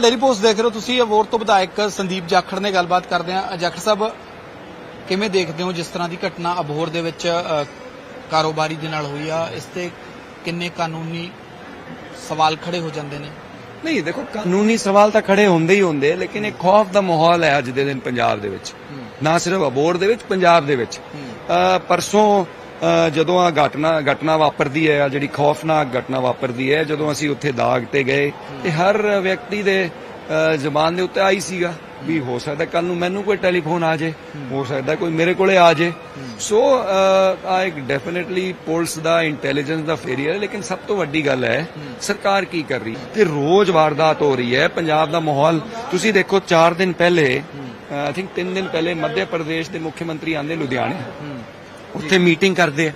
Dairy post ਦੇਖ ਰਹੇ ਹੋ ਤੁਸੀਂ ਅਬੋਰ ਤੋਂ ਵਿਧਾਇਕ ਸੰਦੀਪ ਜਾਖੜ ਨੇ ਗੱਲਬਾਤ ਕਰਦੇ ਆ ਜਾਖੜ ਸਾਹਿਬ ਕਿਵੇਂ ਦੇਖਦੇ ਹੋ ਜਿਸ ਤਰ੍ਹਾਂ ਦੀ ਘਟਨਾ ਅਬੋਰ ਦੇ ਵਿੱਚ ਕਾਰੋਬਾਰੀ ਦੇ ਨਾਲ ਹੋਈ ਆ? ਇਸ ਤੇ ਕਿੰਨੇ ਕਾਨੂੰਨੀ ਸਵਾਲ ਖੜੇ ਹੋ ਜਾਂਦੇ ਨੇ? ਨਹੀਂ ਦੇਖੋ ਕਾਨੂੰਨੀ ਸਵਾਲ ਤਾਂ ਖੜੇ ਹੁੰਦੇ ਹੀ ਹੁੰਦੇ ਲੇਕਿਨ ਇੱਕ ਖੌਫ ਦਾ ਮਾਹੌਲ ਹੈ ਅੱਜ ਦੇ ਦਿਨ ਪੰਜਾਬ ਦੇ ਵਿੱਚ। ਨਾ ਸਿਰਫ ਅਬੋਰ ਦੇ ਵਿੱਚ ਪੰਜਾਬ ਦੇ ਵਿੱਚ। ਪਰਸੋਂ ਜਦੋਂ ਆ ਘਟਨਾ ਘਟਨਾ ਵਾਪਰਦੀ ਹੈ ਆ ਜਿਹੜੀ ਖੌਫਨਾਕ ਘਟਨਾ ਵਾਪਰਦੀ ਹੈ ਜਦੋਂ ਅਸੀਂ ਉੱਥੇ ਦਾਗ ਤੇ ਗਏ ਤੇ ਹਰ ਵਿਅਕਤੀ ਦੇ ਅ, ਦੇ ਉੱਤੇ ਆਈ ਸੀਗਾ ਵੀ ਹੋ ਸਕਦਾ ਕੱਲ ਨੂੰ ਮੈਨੂੰ ਕੋਈ ਟੈਲੀਫੋਨ ਆ ਜੇ ਹੋ ਸਕਦਾ ਕੋਈ ਮੇਰੇ ਕੋਲੇ ਆ ਜੇ। ਸੋ ਆ ਇੱਕ ਡੈਫੀਨਿਟਲੀ ਪੁਲਿਸ ਦਾ ਇੰਟੈਲੀਜੈਂਸ ਦਾ ਫੇਰੀਅਰ ਲੇਕਿਨ ਸਭ ਤੋਂ ਵੱਡੀ ਗੱਲ ਹੈ ਸਰਕਾਰ ਕੀ ਕਰ ਰਹੀ ਤੇ ਰੋਜ਼ ਵਾਰਦਾਤ ਹੋ ਰਹੀ ਹੈ ਪੰਜਾਬ ਦਾ ਮਾਹੌਲ ਤੁਸੀਂ ਦੇਖੋ 4 ਦਿਨ ਪਹਿਲੇ ਆਈ ਥਿੰਕ 3 ਦਿਨ ਪਹਿਲੇ ਮੱਧ ਪ੍ਰਦੇਸ਼ ਦੇ ਮੁੱਖ ਮੰਤਰੀ ਆਂਦੇ ਲੁਧਿਆਣੇ। ਉੱਥੇ ਮੀਟਿੰਗ ਕਰਦੇ ਆ।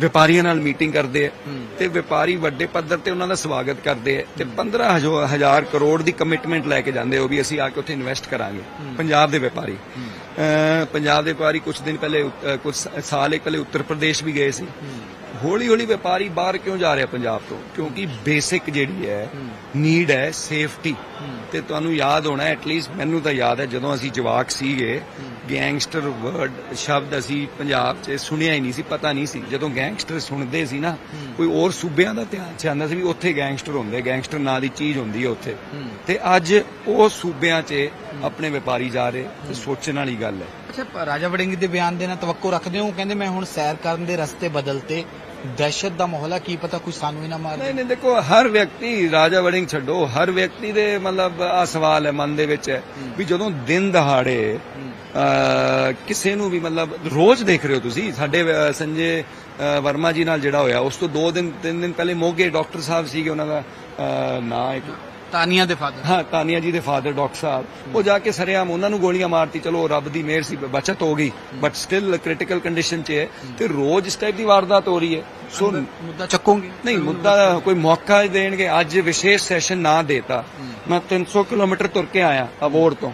ਵਪਾਰੀਆਂ ਨਾਲ ਮੀਟਿੰਗ ਕਰਦੇ ਆ। ਤੇ ਵਪਾਰੀ ਵੱਡੇ ਪੱਧਰ ਤੇ ਉਹਨਾਂ ਦਾ ਸਵਾਗਤ ਕਰਦੇ ਆ ਤੇ 15 ਹਜ਼ੋ- ਹਜ਼ਾਰ ਕਰੋੜ ਦੀ ਕਮਿਟਮੈਂਟ ਲੈ ਕੇ ਜਾਂਦੇ ਹੋ ਵੀ ਅਸੀਂ ਆ ਕੇ ਉੱਥੇ ਇਨਵੈਸਟ ਕਰਾਂਗੇ। ਪੰਜਾਬ ਦੇ ਵਪਾਰੀ। ਪੰਜਾਬ ਦੇ ਵਪਾਰੀ ਕੁਝ ਦਿਨ ਪਹਿਲੇ ਕੁਝ ਸਾਲ ਪਹਿਲੇ ਉੱਤਰ ਪ੍ਰਦੇਸ਼ ਵੀ ਗਏ ਸੀ। ਹੌਲੀ ਹੌਲੀ ਵਪਾਰੀ ਬਾਹਰ ਕਿਉਂ ਜਾ ਰਿਹਾ ਪੰਜਾਬ ਤੋਂ? ਕਿਉਂਕਿ ਬੇਸਿਕ ਜਿਹੜੀ ਹੈ ਨੀਡ ਹੈ ਸੇਫਟੀ ਤੇ ਤੁਹਾਨੂੰ ਯਾਦ ਹੋਣਾ ਐਟਲੀਸਟ ਮੈਨੂੰ ਤਾਂ ਯਾਦ ਹੈ ਜਦੋਂ ਅਸੀਂ ਜਵਾਕ ਸੀਗੇ ਗੈਂਗਸਟਰ ਵਰਡ ਸ਼ਬਦ ਅਸੀਂ ਪੰਜਾਬ 'ਚ ਸੁਣਿਆ ਹੀ ਨਹੀਂ ਸੀ ਪਤਾ ਨਹੀਂ ਸੀ। ਜਦੋਂ ਗੈਂਗਸਟਰ ਸੁਣਦੇ ਸੀ ਨਾ ਕੋਈ ਹੋਰ ਸੂਬਿਆਂ ਦਾ ਧਿਆਨ 'ਚ ਆਉਂਦਾ ਸੀ ਵੀ ਉੱਥੇ ਗੈਂਗਸਟਰ ਹੁੰਦੇ ਗੈਂਗਸਟਰ ਨਾਂ ਦੀ ਚੀਜ਼ ਹੁੰਦੀ ਹੈ ਉੱਥੇ। ਤੇ ਅੱਜ ਉਹ ਸੂਬਿਆਂ 'ਚ ਆਪਣੇ ਵਪਾਰੀ ਜਾ ਰਹੇ ਤੇ ਸੋਚਣ ਵਾਲੀ ਗੱਲ ਹੈ। ਅੱਛਾ ਰਾਜਾ ਵੜਿੰਗ ਦੇ ਬਿਆਨ ਦੇ ਨਾਲ ਤਵੱਕੋ ਰੱਖਦੇ ਹੋ ਕਹਿੰਦੇ ਮੈਂ ਹੁਣ ਸੈਰ ਕਰਨ ਦੇ ਰਸਤੇ ਬਦਲਤੇ ਦਹਿਸ਼ਤ ਦਾ ਮਾਹੌਲ ਆ ਕੀ ਪਤਾ ਕੋਈ ਸਾਨੂੰ ਹੀ ਨਾ ਮਾਰ ਨਹੀਂ ਦੇ ਨਹੀਂ ਦੇਖੋ ਹਰ ਵਿਅਕਤੀ ਰਾਜਾ ਵੜਿੰਗ ਛੱਡੋ ਹਰ ਵਿਅਕਤੀ ਦੇ ਮਤਲਬ ਆ ਸਵਾਲ ਹੈ ਮਨ ਦੇ ਵਿੱਚ ਹੈ ਵੀ ਜਦੋਂ ਦਿਨ ਦਹਾੜੇ ਕਿਸੇ ਨੂੰ ਵੀ ਮਤਲਬ ਰੋਜ਼ ਦੇਖ ਰਹੇ ਹੋ ਤੁਸੀਂ ਸਾਡੇ ਸੰਜੇ ਵਰਮਾ ਜੀ ਨਾਲ ਜਿਹੜਾ ਹੋਇਆ ਉਸ ਤੋਂ 2 ਦਿਨ 3 ਦਿਨ ਪਹਿਲੇ ਮੋਗੇ ਡਾਕਟਰ ਸਾਹਿਬ ਸੀਗੇ ਉਹਨਾਂ ਦਾ ਨਾਂ ਇੱਕ ਤਾਨੀਆਂ ਦੇ ਫਾਦਰ। ਹਾਂ ਤਾਨੀਆ ਜੀ ਦੇ ਫਾਦਰ ਡਾਕਟਰ ਸਾਹਿਬ। ਉਹ ਜਾ ਕੇ ਸਰਿਆਮ ਉਹਨਾਂ ਨੂੰ ਗੋਲੀਆਂ ਮਾਰਤੀ। ਚਲੋ ਰੱਬ ਦੀ ਮਿਹਰ ਸੀ ਬਚਤ ਹੋ ਗਈ। ਬਟ ਸਟਿਲ ਕ੍ਰਿਟੀਕਲ ਕੰਡੀਸ਼ਨ 'ਚ ਹੈ। ਤੇ ਰੋਜ਼ ਇਸ ਟਾਈਪ ਦੀ ਵਾਰਦਾਤ ਹੋ ਰਹੀ ਹੈ। ਸੋ ਮੁੱਦਾ ਚੱਕੋਗੇ? ਨਹੀਂ ਮੁੱਦਾ ਕੋਈ ਮੌਕਾ ਦੇਣਗੇ। ਅੱਜ ਵਿਸ਼ੇਸ਼ ਸੈਸ਼ਨ ਨਾ ਦੇਤਾ। ਮੈਂ 300 ਕਿਲੋਮੀਟਰ ਤੁਰ ਕੇ ਆਇਆ ਅਬੋਰ ਤੋਂ।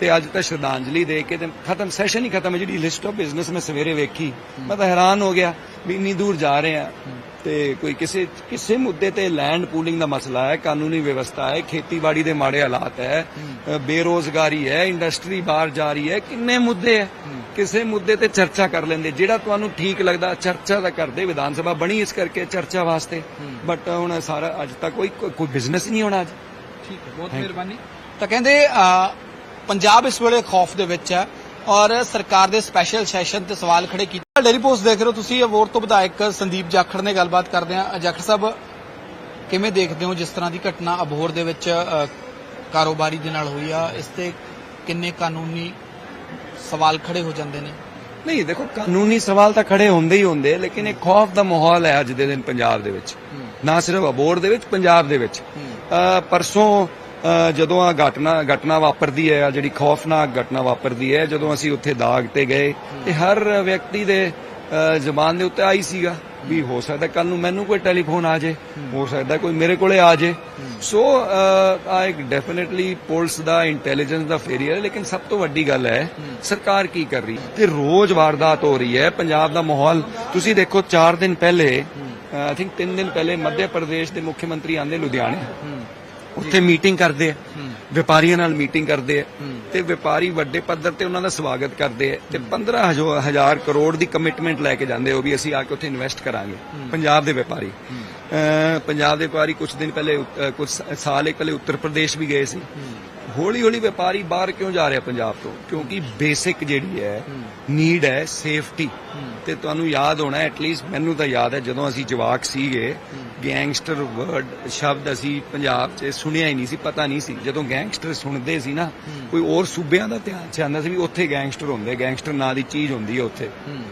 ਤੇ ਅੱਜ ਤਾਂ ਸ਼ਰਧਾਂਜਲੀ ਦੇ ਕੇ ਤੇ ਖਤਮ ਸੈਸ਼ਨ ਹੀ ਖਤਮ ਹੈ ਜਿਹੜੀ ਲਿਸਟ ਆਫ ਬਿਜ਼ਨਸ ਮੈਂ ਸਵੇਰੇ ਵੇਖੀ। ਮੈਂ ਤਾਂ ਹੈਰਾਨ ਹੋ ਗਿਆ ਵੀ ਇੰਨੀ ਦੂਰ ਜਾ ਰਹੇ ਆ ਤੇ ਕੋਈ ਕਿਸੇ ਕਿਸੇ ਮੁੱਦੇ ਤੇ ਲੈਂਡ ਪੂਲਿੰਗ ਦਾ ਮਸਲਾ ਹੈ ਕਾਨੂੰਨੀ ਵਿਵਸਥਾ ਹੈ ਖੇਤੀਬਾੜੀ ਦੇ ਮਾੜੇ ਹਾਲਾਤ ਹੈ ਬੇਰੋਜ਼ਗਾਰੀ ਹੈ ਇੰਡਸਟਰੀ ਬਾਹਰ ਜਾ ਰਹੀ ਹੈ ਕਿੰਨੇ ਮੁੱਦੇ ਹੈ। ਕਿਸੇ ਮੁੱਦੇ ਤੇ ਚਰਚਾ ਕਰ ਲੈਂਦੇ ਜਿਹੜਾ ਤੁਹਾਨੂੰ ਠੀਕ ਲੱਗਦਾ ਚਰਚਾ ਤਾਂ ਕਰਦੇ ਵਿਧਾਨ ਸਭਾ ਬਣੀ ਇਸ ਕਰਕੇ ਚਰਚਾ ਵਾਸਤੇ। ਬਟ ਹੁਣ ਸਾਰਾ ਅੱਜ ਤੱਕ ਕੋਈ ਕੋਈ ਬਿਜ਼ਨਸ ਨਹੀਂ ਹੋਣਾ ਅੱਜ। ਠੀਕ ਹੈ ਬਹੁਤ ਮਿਹਰਬਾਨੀ। ਤਾਂ ਕਹਿੰਦੇ ਪੰਜਾਬ ਇਸ ਵੇਲੇ ਖੌਫ ਦੇ ਵਿੱਚ ਹੈ ਔਰ ਸਰਕਾਰ ਦੇ ਸਪੈਸ਼ਲ ਸੈਸ਼ਨ ਤੇ ਸਵਾਲ ਖੜੇ ਕੀਤੇ। ਡੇਰੀ ਪੋਸਟ ਦੇਖ ਰਹੇ ਹੋ ਤੁਸੀਂ ਅਬੋਰ ਤੋਂ ਵਿਧਾਇਕ ਸੰਦੀਪ ਜਾਖੜ ਨੇ ਗੱਲਬਾਤ ਕਰਦੇ ਆ ਜਾਖੜ ਸਾਹਿਬ ਕਿਵੇਂ ਦੇਖਦੇ ਹੋ ਜਿਸ ਤਰ੍ਹਾਂ ਦੀ ਘਟਨਾ ਅਬੋਰ ਦੇ ਵਿੱਚ ਕਾਰੋਬਾਰੀ ਦੇ ਨਾਲ ਹੋਈ ਆ? ਇਸ ਤੇ ਕਿੰਨੇ ਕਾਨੂੰਨੀ ਸਵਾਲ ਖੜੇ ਹੋ ਜਾਂਦੇ ਨੇ? ਨਹੀਂ ਦੇਖੋ ਕਾਨੂੰਨੀ ਸਵਾਲ ਤਾਂ ਖੜੇ ਹੁੰਦੇ ਹੀ ਹੁੰਦੇ ਲੇਕਿਨ ਇੱਕ ਖੌਫ ਦਾ ਮਾਹੌਲ ਹੈ ਅੱਜ ਦੇ ਦਿਨ ਪੰਜਾਬ ਦੇ ਵਿੱਚ। ਨਾ ਸਿਰਫ ਅਬੋਰ ਦੇ ਵਿੱਚ ਪੰਜਾਬ ਦੇ ਵਿੱਚ। ਪਰਸੋਂ ਜਦੋਂ ਆ ਘਟਨਾ ਘਟਨਾ ਵਾਪਰਦੀ ਹੈ, ਆ ਜਿਹੜੀ ਖੌਫਨਾਕ ਘਟਨਾ ਵਾਪਰਦੀ ਹੈ, ਜਦੋਂ ਅਸੀਂ ਉੱਥੇ ਦਾਗ ਤੇ ਗਏ, ਤੇ ਹਰ ਵਿਅਕਤੀ ਦੇ ਜਬਾਨ ਦੇ ਉੱਤੇ ਆਈ ਸੀਗਾ ਵੀ ਹੋ ਸਕਦਾ ਕੱਲ ਨੂੰ ਮੈਨੂੰ ਕੋਈ ਟੈਲੀਫੋਨ ਆ ਜੇ, ਹੋ ਸਕਦਾ ਕੋਈ ਮੇਰੇ ਕੋਲੇ ਆ ਜੇ। ਸੋ ਆ ਇੱਕ ਡੈਫੀਨਿਟਲੀ ਪੁਲਿਸ ਦਾ ਇੰਟੈਲੀਜੈਂਸ ਦਾ ਫੇਰੀਅਰ ਲੇਕਿਨ ਸਭ ਤੋਂ ਵੱਡੀ ਗੱਲ ਹੈ, ਸਰਕਾਰ ਕੀ ਕਰ ਰਹੀ ਤੇ ਰੋਜ਼ ਵਾਰਦਾਤ ਹੋ ਰਹੀ ਹੈ, ਪੰਜਾਬ ਦਾ ਮਾਹੌਲ, ਤੁਸੀਂ ਦੇਖੋ 4 ਦਿਨ ਪਹਿਲੇ ਆਈ ਥਿੰਕ 3 ਦਿਨ ਪਹਿਲੇ ਮੱਧ ਪ੍ਰਦੇਸ਼ ਦੇ ਮੁੱਖ ਮੰਤਰੀ ਆਂਦੇ ਲੁਧਿਆਣੇ। ਉੱਥੇ ਮੀਟਿੰਗ ਕਰਦੇ ਆ ਵਪਾਰੀਆਂ ਨਾਲ ਮੀਟਿੰਗ ਕਰਦੇ ਆ ਤੇ ਵਪਾਰੀ ਵੱਡੇ ਪੱਧਰ ਤੇ ਉਹਨਾਂ ਦਾ ਸਵਾਗਤ ਕਰਦੇ ਆ ਤੇ 15 ਹਜ਼ੋ- ਹਜ਼ਾਰ ਕਰੋੜ ਦੀ ਕਮਿਟਮੈਂਟ ਲੈ ਕੇ ਜਾਂਦੇ ਹੋ ਵੀ ਅਸੀਂ ਆ ਕੇ ਉੱਥੇ ਇਨਵੈਸਟ ਕਰਾਂਗੇ ਪੰਜਾਬ ਦੇ ਵਪਾਰੀ। ਪੰਜਾਬ ਦੇ ਵਪਾਰੀ ਕੁਝ ਦਿਨ ਪਹਿਲੇ ਕੁਝ ਸਾਲ ਇੱਕ ਪਹਿਲੇ ਉੱਤਰ ਪ੍ਰਦੇਸ਼ ਵੀ ਗਏ ਸੀ। ਹੌਲੀ ਹੌਲੀ ਵਪਾਰੀ ਬਾਹਰ ਕਿਉਂ ਜਾ ਰਿਹਾ ਪੰਜਾਬ ਤੋਂ? ਕਿਉਂਕਿ ਬੇਸਿਕ ਜਿਹੜੀ ਹੈ ਨੀਡ ਹੈ ਸੇਫਟੀ ਤੇ ਤੁਹਾਨੂੰ ਯਾਦ ਹੋਣਾ ਐਟਲੀਸਟ ਮੈਨੂੰ ਤਾਂ ਯਾਦ ਹੈ ਜਦੋਂ ਅਸੀਂ ਜਵਾਕ ਸੀਗੇ ਗੈਂਗਸਟਰ ਵਰਡ ਸ਼ਬਦ ਅਸੀਂ ਪੰਜਾਬ 'ਚ ਸੁਣਿਆ ਹੀ ਨਹੀਂ ਸੀ ਪਤਾ ਨਹੀਂ ਸੀ। ਜਦੋਂ ਗੈਂਗਸਟਰ ਸੁਣਦੇ ਸੀ ਨਾ ਕੋਈ ਹੋਰ ਸੂਬਿਆਂ ਦਾ ਧਿਆਨ 'ਚ ਆਉਂਦਾ ਸੀ ਵੀ ਉੱਥੇ ਗੈਂਗਸਟਰ ਹੁੰਦੇ ਗੈਂਗਸਟਰ ਨਾਂ ਦੀ ਚੀਜ਼ ਹੁੰਦੀ ਹੈ ਉੱਥੇ।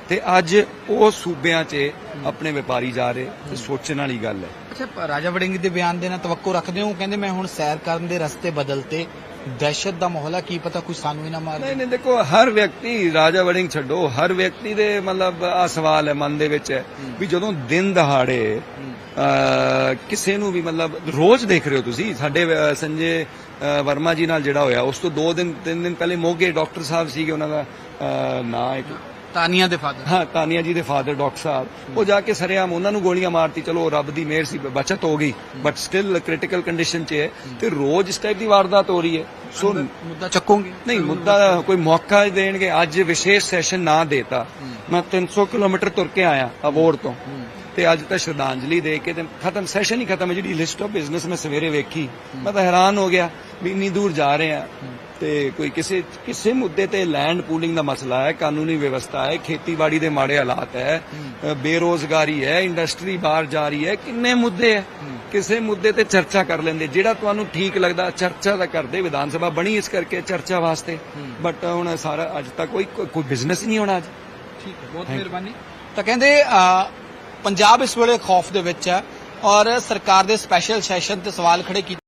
ਤੇ ਅੱਜ ਉਹ ਸੂਬਿਆਂ 'ਚ ਆਪਣੇ ਵਪਾਰੀ ਜਾ ਰਹੇ ਤੇ ਸੋਚਣ ਵਾਲੀ ਗੱਲ ਹੈ। ਅੱਛਾ ਰਾਜਾ ਵੜਿੰਗ ਦੇ ਬਿਆਨ ਦੇ ਨਾਲ ਤਵੱਕੋ ਰੱਖਦੇ ਹੋ ਕਹਿੰਦੇ ਮੈਂ ਹੁਣ ਸੈਰ ਕਰਨ ਦੇ ਰਸਤੇ ਬਦਲਤੇ ਦਹਿਸ਼ਤ ਦਾ ਮਾਹੌਲ ਆ ਕੀ ਪਤਾ ਕੋਈ ਸਾਨੂੰ ਹੀ ਨਾ ਮਾਰ ਦੇ ਨਹੀਂ ਨਹੀਂ ਦੇਖੋ ਹਰ ਵਿਅਕਤੀ ਰਾਜਾ ਵੜਿੰਗ ਛੱਡੋ ਹਰ ਵਿਅਕਤੀ ਦੇ ਮਤਲਬ ਆ ਸਵਾਲ ਹੈ ਮਨ ਦੇ ਵਿੱਚ ਹੈ ਵੀ ਜਦੋਂ ਦਿਨ ਦਹਾੜੇ ਕਿਸੇ ਨੂੰ ਵੀ ਮਤਲਬ ਰੋਜ਼ ਦੇਖ ਰਹੇ ਹੋ ਤੁਸੀਂ ਸਾਡੇ ਸੰਜੇ ਵਰਮਾ ਜੀ ਨਾਲ ਜਿਹੜਾ ਹੋਇਆ ਉਸ ਤੋਂ 2 ਦਿਨ 3 ਦਿਨ ਪਹਿਲੇ ਮੋਗੇ ਡਾਕਟਰ ਸਾਹਿਬ ਸੀਗੇ ਉਹਨਾਂ ਦਾ ਨਾਂ ਇੱਕ ਤਾਨੀਆ ਦੇ ਫਾਦਰ। ਹਾਂ ਤਾਨੀਆ ਜੀ ਦੇ ਫਾਦਰ ਡਾਕਟਰ ਸਾਹਿਬ। ਉਹ ਜਾ ਕੇ ਸਰੇਆਮ ਉਹਨਾਂ ਨੂੰ ਗੋਲੀਆਂ ਮਾਰਤੀ। ਚਲੋ ਰੱਬ ਦੀ ਮਿਹਰ ਸੀ ਬਚਤ ਹੋ ਗਈ। ਬਟ ਸਟਿਲ ਕ੍ਰਿਟੀਕਲ ਕੰਡੀਸ਼ਨ 'ਚ ਹੈ। ਤੇ ਰੋਜ਼ ਇਸ ਟਾਈਪ ਦੀ ਵਾਰਦਾਤ ਹੋ ਰਹੀ ਹੈ। ਸੋ ਮੁੱਦਾ ਚੱਕੋਗੇ? ਨਹੀਂ ਮੁੱਦਾ ਕੋਈ ਮੌਕਾ ਦੇਣਗੇ। ਅੱਜ ਵਿਸ਼ੇਸ਼ ਸੈਸ਼ਨ ਨਾ ਦੇਤਾ। ਮੈਂ 300 ਕਿਲੋਮੀਟਰ ਤੁਰ ਕੇ ਆਇਆ ਅਬੋਰ ਤੋਂ। ਤੇ ਅੱਜ ਤਾਂ ਸ਼ਰਧਾਂਜਲੀ ਦੇ ਕੇ ਤੇ ਖਤਮ ਸੈਸ਼ਨ ਹੀ ਖਤਮ ਹੈ ਜਿਹੜੀ ਲਿਸਟ ਆਫ ਬਿਜ਼ਨਸ ਮੈਂ ਸਵੇਰੇ ਵੇਖੀ। ਮੈਂ ਤਾਂ ਹੈਰਾਨ ਹੋ ਗਿਆ ਵੀ ਇੰਨੀ ਦੂਰ ਜਾ ਰਹੇ ਆ ਤੇ ਕੋਈ ਕਿਸੇ ਕਿਸੇ ਮੁੱਦੇ ਤੇ ਲੈਂਡ ਪੂਲਿੰਗ ਦਾ ਮਸਲਾ ਹੈ ਕਾਨੂੰਨੀ ਵਿਵਸਥਾ ਹੈ ਖੇਤੀਬਾੜੀ ਦੇ ਮਾੜੇ ਹਾਲਾਤ ਹੈ ਬੇਰੋਜ਼ਗਾਰੀ ਹੈ ਇੰਡਸਟਰੀ ਬਾਹਰ ਜਾ ਰਹੀ ਹੈ ਕਿੰਨੇ ਮੁੱਦੇ ਹੈ। ਕਿਸੇ ਮੁੱਦੇ ਤੇ ਚਰਚਾ ਕਰ ਲੈਂਦੇ ਜਿਹੜਾ ਤੁਹਾਨੂੰ ਠੀਕ ਲੱਗਦਾ ਚਰਚਾ ਤਾਂ ਕਰਦੇ ਵਿਧਾਨ ਸਭਾ ਬਣੀ ਇਸ ਕਰਕੇ ਚਰਚਾ ਵਾਸਤੇ। ਬਟ ਹੁਣ ਸਾਰਾ ਅੱਜ ਤੱਕ ਕੋਈ ਕੋਈ ਬਿਜ਼ਨਸ ਨਹੀਂ ਹੋਣਾ ਅੱਜ। ਠੀਕ ਹੈ ਬਹੁਤ ਮਿਹਰਬਾਨੀ। ਤਾਂ ਕਹਿੰਦੇ ਪੰਜਾਬ ਇਸ ਵੇਲੇ ਖੌਫ ਦੇ ਵਿੱਚ ਹੈ ਔਰ ਸਰਕਾਰ ਦੇ ਸਪੈਸ਼ਲ ਸੈਸ਼ਨ ਤੇ ਸਵਾਲ ਖੜੇ ਕੀਤੇ